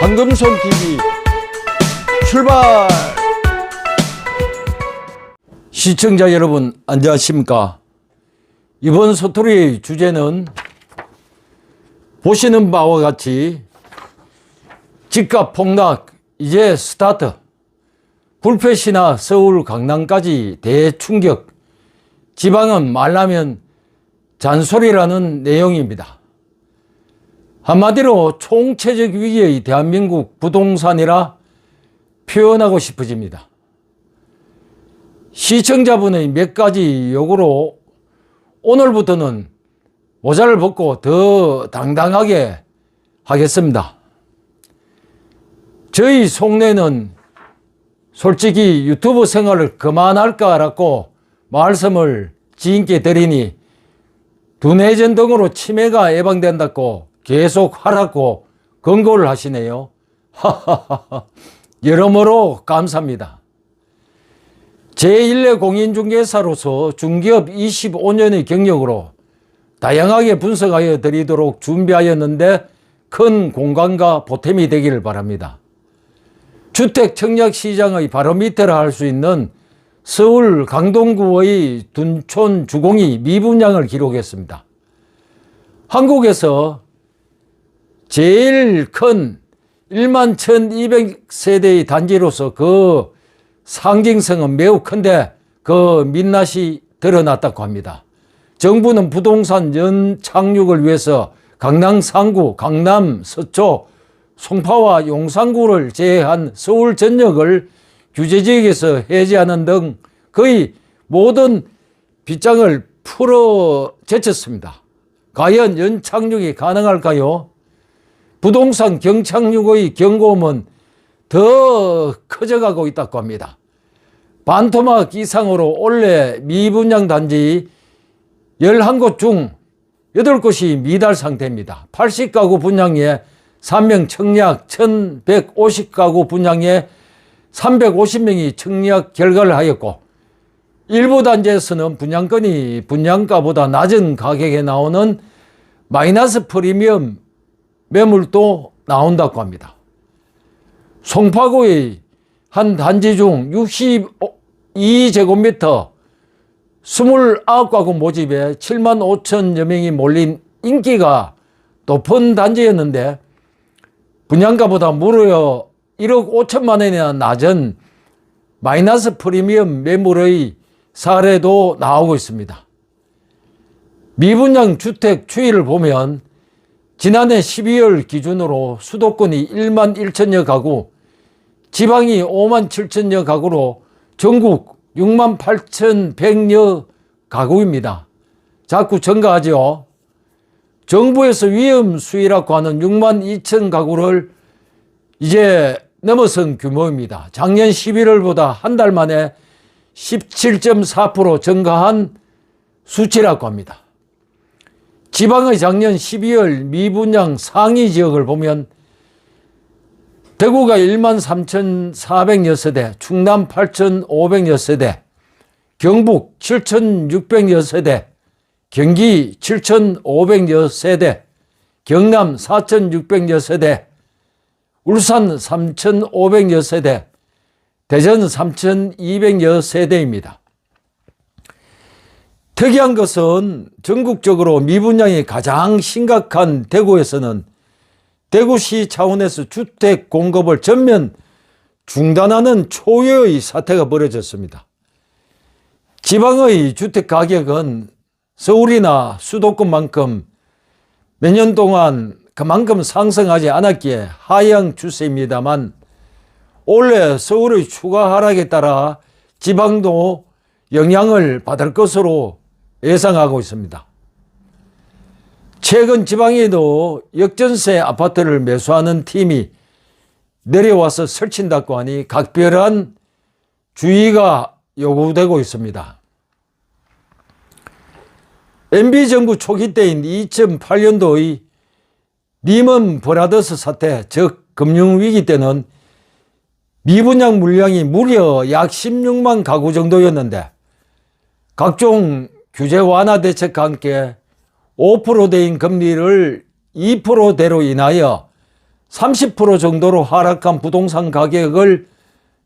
황금손 TV 출발! 시청자 여러분 안녕하십니까? 이번 소토리의 주제는 보시는 바와 같이 집값 폭락 이제 스타트 불패시나 서울 강남까지 대충격 지방은 말라면 잔소리라는 내용입니다. 한마디로 총체적 위기의 대한민국 부동산이라 표현하고 싶어집니다. 시청자분의 몇 가지 요구로 오늘부터는 모자를 벗고 더 당당하게 하겠습니다. 저희 속내는 솔직히 유튜브 생활을 그만할까라고 말씀을 지인께 드리니 두뇌전 등으로 치매가 예방된다고 계속 하라고 권고를 하시네요. 여러모로 감사합니다. 제1회 공인중개사로서 중기업 25년의 경력으로 다양하게 분석하여 드리도록 준비하였는데 큰 공감과 보탬이 되기를 바랍니다. 주택 청약 시장의 바로미터라 할 수 있는 서울 강동구의 둔촌 주공이 미분양을 기록했습니다. 한국에서 제일 큰 1만 1200세대의 단지로서 그 상징성은 매우 큰데 그 민낯이 드러났다고 합니다. 정부는 부동산 연착륙을 위해서 강남 상구, 강남 서초, 송파와 용산구를 제외한 서울 전역을 규제지역에서 해제하는 등 거의 모든 빗장을 풀어 제쳤습니다. 과연 연착륙이 가능할까요? 부동산 경착륙의 경고음은 더 커져가고 있다고 합니다. 반토막 이상으로 올해 미분양 단지 11곳 중 8곳이 미달 상태입니다. 80가구 분양에 3명 청약 1150가구 분양에 350명이 청약 결과를 하였고 일부 단지에서는 분양권이 분양가보다 낮은 가격에 나오는 마이너스 프리미엄 매물도 나온다고 합니다. 송파구의 한 단지 중 62제곱미터 29가구 모집에 7만 5천여 명이 몰린 인기가 높은 단지였는데 분양가보다 무려 1억 5천만 원이나 낮은 마이너스 프리미엄 매물의 사례도 나오고 있습니다. 미분양 주택 추이를 보면 지난해 12월 기준으로 수도권이 1만 1천여 가구, 지방이 5만 7천여 가구로 전국 6만 8천 100여 가구입니다. 자꾸 증가하죠. 정부에서 위험 수위라고 하는 6만 2천 가구를 이제 넘어선 규모입니다. 작년 11월보다 한 달 만에 17.4% 증가한 수치라고 합니다. 지방의 작년 12월 미분양 상위 지역을 보면 대구가 1만 3,400여 세대, 충남 8,500여 세대, 경북 7,600여 세대, 경기 7,500여 세대, 경남 4,600여 세대, 울산 3,500여 세대, 대전 3,200여 세대입니다. 특이한 것은 전국적으로 미분양이 가장 심각한 대구에서는 대구시 차원에서 주택 공급을 전면 중단하는 초유의 사태가 벌어졌습니다. 지방의 주택 가격은 서울이나 수도권만큼 몇 년 동안 그만큼 상승하지 않았기에 하향 추세입니다만 올해 서울의 추가 하락에 따라 지방도 영향을 받을 것으로 예상하고 있습니다. 최근 지방에도 역전세 아파트를 매수하는 팀이 내려와서 설친다고 하니 각별한 주의가 요구되고 있습니다. MB정부 초기 때인 2008년도의 리먼 브라더스 사태, 즉 금융위기 때는 미분양 물량이 무려 약 16만 가구 정도였는데 각종 규제 완화 대책과 함께 5%대인 금리를 2%대로 인하여 30% 정도로 하락한 부동산 가격을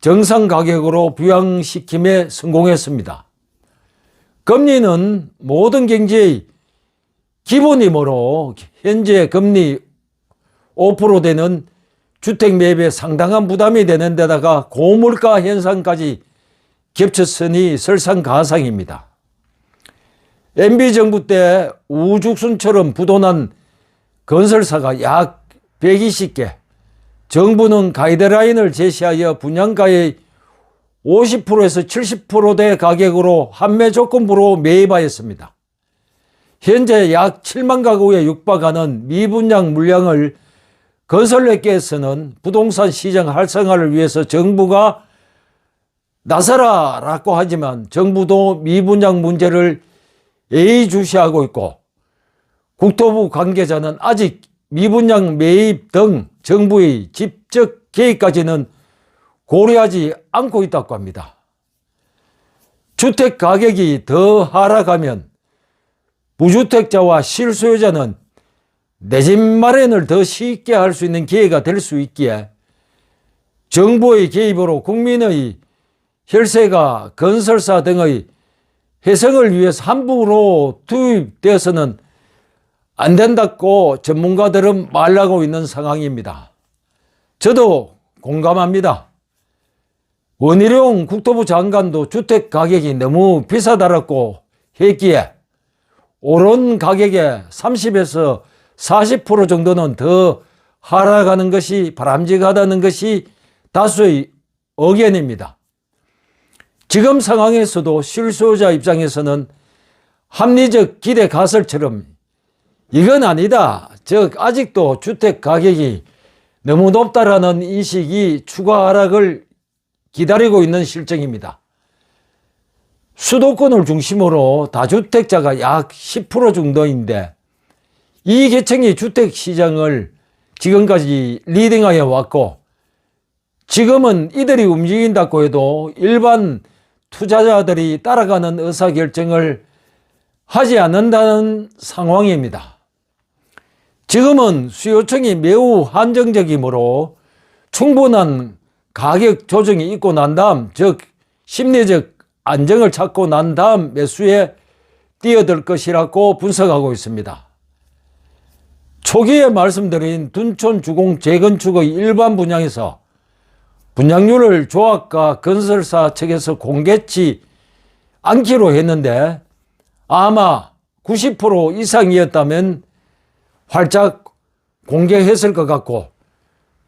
정상 가격으로 부양시킴에 성공했습니다. 금리는 모든 경제의 기본이므로 현재 금리 5% 되는 주택 매입에 상당한 부담이 되는 데다가 고물가 현상까지 겹쳤으니 설상가상입니다. MB 정부 때 우죽순처럼 부도난 건설사가 약 120개, 정부는 가이드라인을 제시하여 분양가의 50%에서 70%대 가격으로 판매 조건부로 매입하였습니다. 현재 약 7만 가구에 육박하는 미분양 물량을 건설업계에서는 부동산 시장 활성화를 위해서 정부가 나서라라고 하지만 정부도 미분양 문제를 예의주시하고 있고 국토부 관계자는 아직 미분양 매입 등 정부의 직접 계획까지는 고려하지 않고 있다고 합니다. 주택 가격이 더 하락하면 무주택자와 실소유자는 내 집 마련을 더 쉽게 할 수 있는 기회가 될 수 있기에 정부의 개입으로 국민의 혈세가 건설사 등의 해성을 위해서 함부로 투입되어서는 안 된다고 전문가들은 말하고 있는 상황입니다. 저도 공감합니다. 원희룡 국토부 장관도 주택 가격이 너무 비싸다라고 했기에 오른 가격에 30에서 40% 정도는 더 하락하는 것이 바람직하다는 것이 다수의 의견입니다. 지금 상황에서도 실수요자 입장에서는 합리적 기대 가설처럼 이건 아니다. 즉, 아직도 주택 가격이 너무 높다라는 인식이 추가 하락을 기다리고 있는 실정입니다. 수도권을 중심으로 다주택자가 약 10% 정도인데 이 계층이 주택 시장을 지금까지 리딩하여 왔고 지금은 이들이 움직인다고 해도 일반 투자자들이 따라가는 의사결정을 하지 않는다는 상황입니다. 지금은 수요청이 매우 한정적이므로 충분한 가격 조정이 있고 난 다음, 즉, 심리적 안정을 찾고 난 다음 매수에 뛰어들 것이라고 분석하고 있습니다. 초기에 말씀드린 둔촌 주공 재건축의 일반 분양에서 분양률을 조합과 건설사 측에서 공개치 않기로 했는데 아마 90% 이상이었다면 활짝 공개했을 것 같고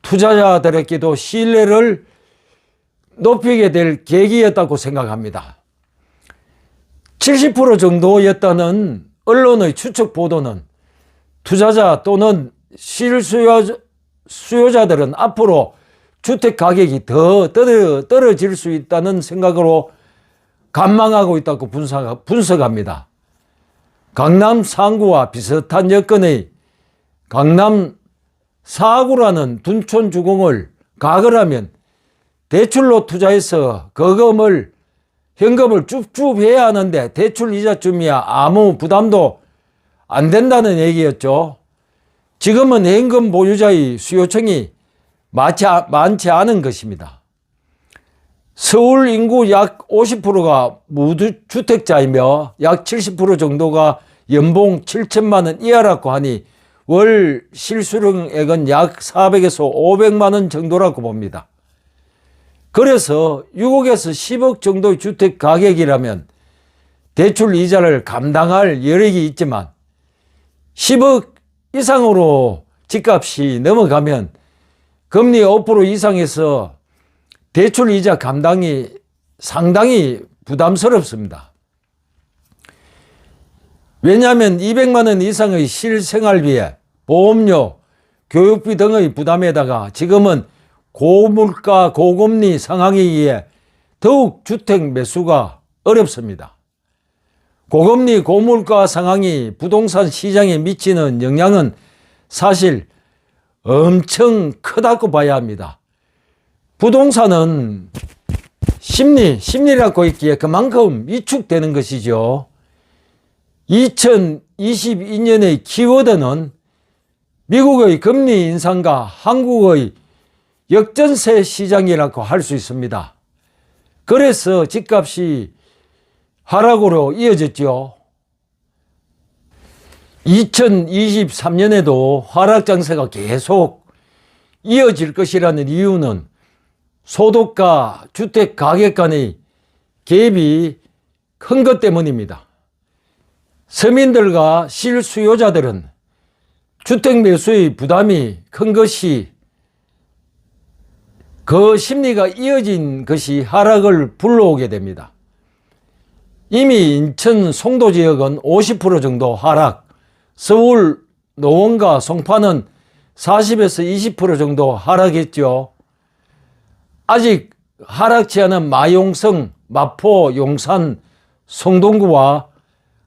투자자들에게도 신뢰를 높이게 될 계기였다고 생각합니다. 70% 정도였다는 언론의 추측 보도는 투자자 또는 실수요자들은 앞으로 주택 가격이 더 떨어질 수 있다는 생각으로 관망하고 있다고 분석합니다. 강남 상구와 비슷한 여건의 강남 사구라는 둔촌 주공을 가거라면 대출로 투자해서 거금을 현금을 쭉쭉 해야 하는데 대출 이자쯤이야 아무 부담도 안 된다는 얘기였죠. 지금은 현금 보유자의 수요청이 많지, 많지 않은 것입니다. 서울 인구 약 50%가 무주택자이며 약 70% 정도가 연봉 7천만 원 이하라고 하니 월 실수령액은 약 400에서 500만 원 정도라고 봅니다. 그래서 6억에서 10억 정도의 주택 가격이라면 대출 이자를 감당할 여력이 있지만 10억 이상으로 집값이 넘어가면 금리 5% 이상에서 대출 이자 감당이 상당히 부담스럽습니다. 왜냐하면 200만 원 이상의 실생활비에 보험료, 교육비 등의 부담에다가 지금은 고물가, 고금리 상황이기에 더욱 주택 매수가 어렵습니다. 고금리, 고물가 상황이 부동산 시장에 미치는 영향은 사실 엄청 크다고 봐야 합니다. 부동산은 심리, 심리라고 있기에 그만큼 위축되는 것이죠. 2022년의 키워드는 미국의 금리 인상과 한국의 역전세 시장이라고 할 수 있습니다. 그래서 집값이 하락으로 이어졌죠. 2023년에도 하락 장세가 계속 이어질 것이라는 이유는 소득과 주택 가격 간의 갭이 큰 것 때문입니다. 서민들과 실수요자들은 주택 매수의 부담이 큰 것이 그 심리가 이어진 것이 하락을 불러오게 됩니다. 이미 인천 송도 지역은 50% 정도 하락, 서울 노원과 송파는 40에서 20% 정도 하락했죠. 아직 하락치 않은 마용성, 마포, 용산, 성동구와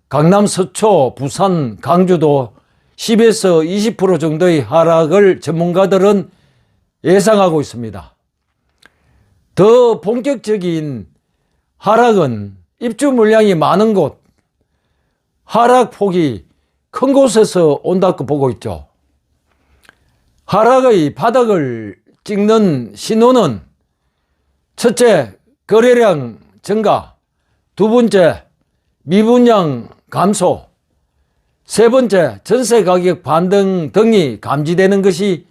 강남 서초, 부산, 강주도 10에서 20% 정도의 하락을 전문가들은 예상하고 있습니다. 더 본격적인 하락은 입주 물량이 많은 곳, 하락폭이 큰 곳에서 온다고 보고 있죠. 하락의 바닥을 찍는 신호는 첫째, 거래량 증가, 두 번째, 미분양 감소, 세 번째, 전세 가격 반등 등이 감지되는 것이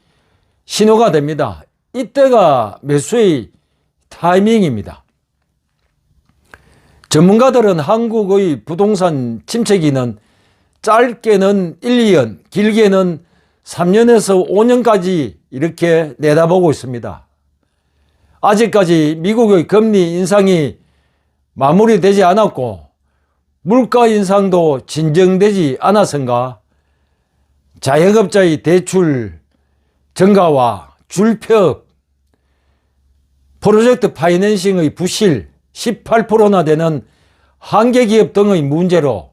신호가 됩니다. 이때가 매수의 타이밍입니다. 전문가들은 한국의 부동산 침체기는 짧게는 1, 2년, 길게는 3년에서 5년까지 이렇게 내다보고 있습니다. 아직까지 미국의 금리 인상이 마무리되지 않았고 물가 인상도 진정되지 않아서인가 자영업자의 대출 증가와 줄폐업, 프로젝트 파이낸싱의 부실 18%나 되는 한계기업 등의 문제로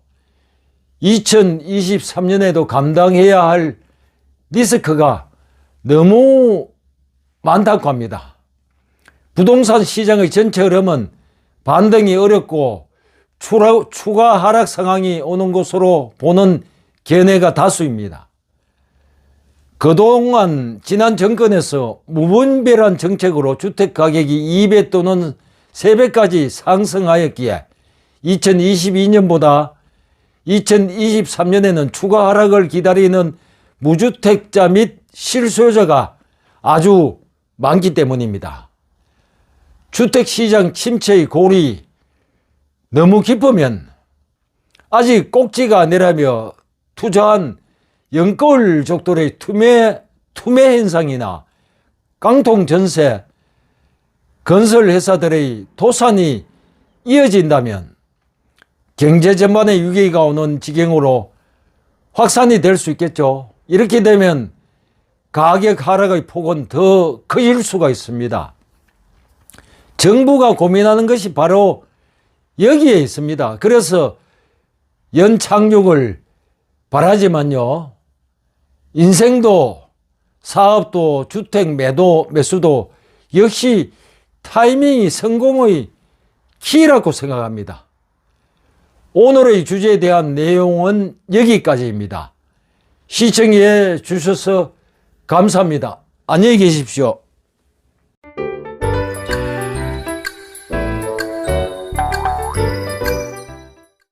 2023년에도 감당해야 할 리스크가 너무 많다고 합니다. 부동산 시장의 전체 흐름은 반등이 어렵고 추가, 하락 상황이 오는 것으로 보는 견해가 다수입니다. 그동안 지난 정권에서 무분별한 정책으로 주택 가격이 2배 또는 3배까지 상승하였기에 2022년보다 2023년에는 추가 하락을 기다리는 무주택자 및 실소유자가 아주 많기 때문입니다. 주택시장 침체의 골이 너무 깊으면 아직 꼭지가 아니라며 투자한 연골 족들의 투매, 투매 현상이나 깡통 전세, 건설 회사들의 도산이 이어진다면 경제 전반에 위기가 오는 지경으로 확산이 될 수 있겠죠. 이렇게 되면 가격 하락의 폭은 더 커질 수가 있습니다. 정부가 고민하는 것이 바로 여기에 있습니다. 그래서 연착륙을 바라지만요. 인생도 사업도 주택 매도 매수도 역시 타이밍이 성공의 키라고 생각합니다. 오늘의 주제에 대한 내용은 여기까지입니다. 시청해 주셔서 감사합니다. 안녕히 계십시오.